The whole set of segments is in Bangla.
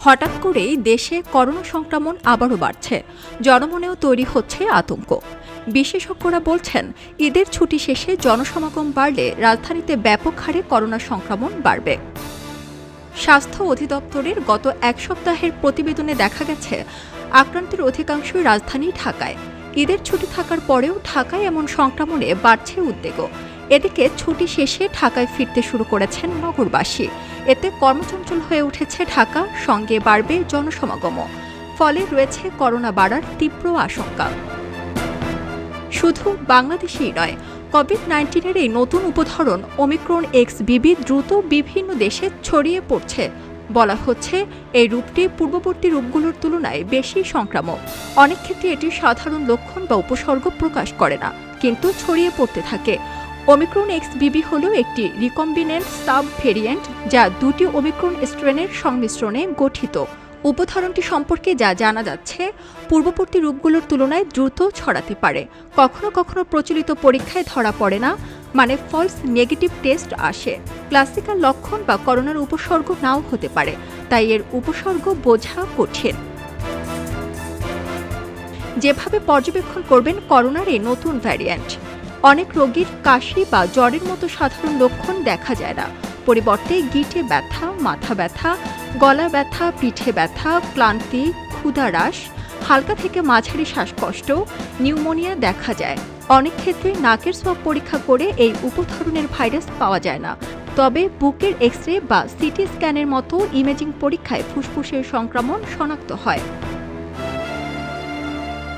হঠাৎ করেই দেশে করোনা সংক্রমণ আবারও বাড়ছে। জনমনেও তৈরি হচ্ছে আতঙ্ক। বিশেষজ্ঞরা বলছেন, ঈদের ছুটি শেষে জনসমাগম বাড়লে রাজধানীতে ব্যাপক হারে করোনা সংক্রমণ বাড়বে। স্বাস্থ্য অধিদপ্তরের গত এক সপ্তাহের প্রতিবেদনে দেখা গেছে, আক্রান্তের অধিকাংশই রাজধানী ঢাকায়। ঈদের ছুটি থাকার পরেও ঢাকায় এমন সংক্রমণে বাড়ছে উদ্বেগও। এদিকে ছুটি শেষে ঢাকায় ফিরতে শুরু করেছেন নগরবাসী। এতে কর্মচঞ্চল হয়ে উঠেছে ঢাকা, সঙ্গে বাড়বে জনসমাগমও। ফলে রয়েছে করোনা বাড়ার তীব্র আশঙ্কা। শুধু বাংলাদেশেই নয় কোভিড নাইন্টিনের এই নতুন উপধরন ওমিক্রন এক্স বিবি দ্রুত বিভিন্ন দেশে ছড়িয়ে পড়ছে। বলা হচ্ছে, এই রূপটি পূর্ববর্তী রূপগুলোর তুলনায় বেশি সংক্রামক। অনেক ক্ষেত্রে এটি সাধারণ লক্ষণ বা উপসর্গ প্রকাশ করে না, কিন্তু ছড়িয়ে পড়তে থাকে। ওমিক্রন এক্স বিবি হল একটি রিকম্বিনেন্ট সাব ভেরিয়েন্ট যা দুটি ওমিক্রন স্ট্রেনের সংমিশ্রণে গঠিত। উপধরনটি সম্পর্কে যা জানা যাচ্ছে, পূর্ববর্তী রূপগুলোর তুলনায় দ্রুত ছড়াতে পারে। কখনো কখনো প্রচলিত পরীক্ষায় ধরা পড়ে না মানে ফলস নেগেটিভ টেস্ট আসে। ক্লাসিক্যাল লক্ষণ বা করোনার উপসর্গ নাও হতে পারে, তাই এর উপসর্গ বোঝা কঠিন। যেভাবে পর্যবেক্ষণ করবেন করোনার এই নতুন ভ্যারিয়েন্ট অনেক রোগীর কাশি বা জ্বরের মতো সাধারণ লক্ষণ দেখা যায় না। পরিবর্তে গিটে ব্যথা, মাথা ব্যথা, গলা ব্যথা, পিঠে ব্যথা, ক্লান্তি ক্ষুধা হ্রাস হালকা থেকে মাঝারি শ্বাসকষ্ট, নিউমোনিয়া দেখা যায়। অনেক ক্ষেত্রে নাকের সোয়াব পরীক্ষা করে এই উপধরনের ভাইরাস পাওয়া যায় না। তবে বুকের এক্স রে বা সিটি স্ক্যানের মতো ইমেজিং পরীক্ষায় ফুসফুসের সংক্রমণ শনাক্ত হয়।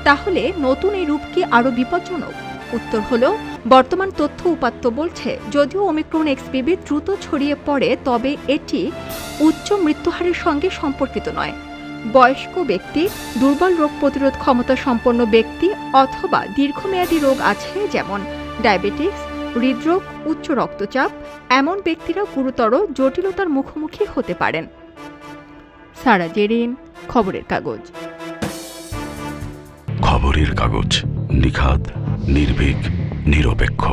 তাহলে নতুন এই রূপ কি আরও বিপজ্জনক? উত্তর হলো, বর্তমান তথ্য উপাত্ত বলছে, যদিও ওমিক্রন এক্সপিবি দ্রুত ছড়িয়ে পড়ে, তবে এটি উচ্চ মৃত্যুহারের সঙ্গে সম্পর্কিত নয়। বয়স্ক ব্যক্তি, দুর্বল রোগ প্রতিরোধ ক্ষমতা সম্পন্ন ব্যক্তি অথবা দীর্ঘমেয়াদী রোগ আছে, যেমন ডায়াবেটিস, হৃদরোগ, উচ্চ রক্তচাপ, এমন ব্যক্তিরা গুরুতর জটিলতার মুখোমুখি হতে পারেন। সারা জেরিন, খবরের কাগজ। খবরের কাগজ নিখাদ, নির্ভীক, নিরপেক্ষ।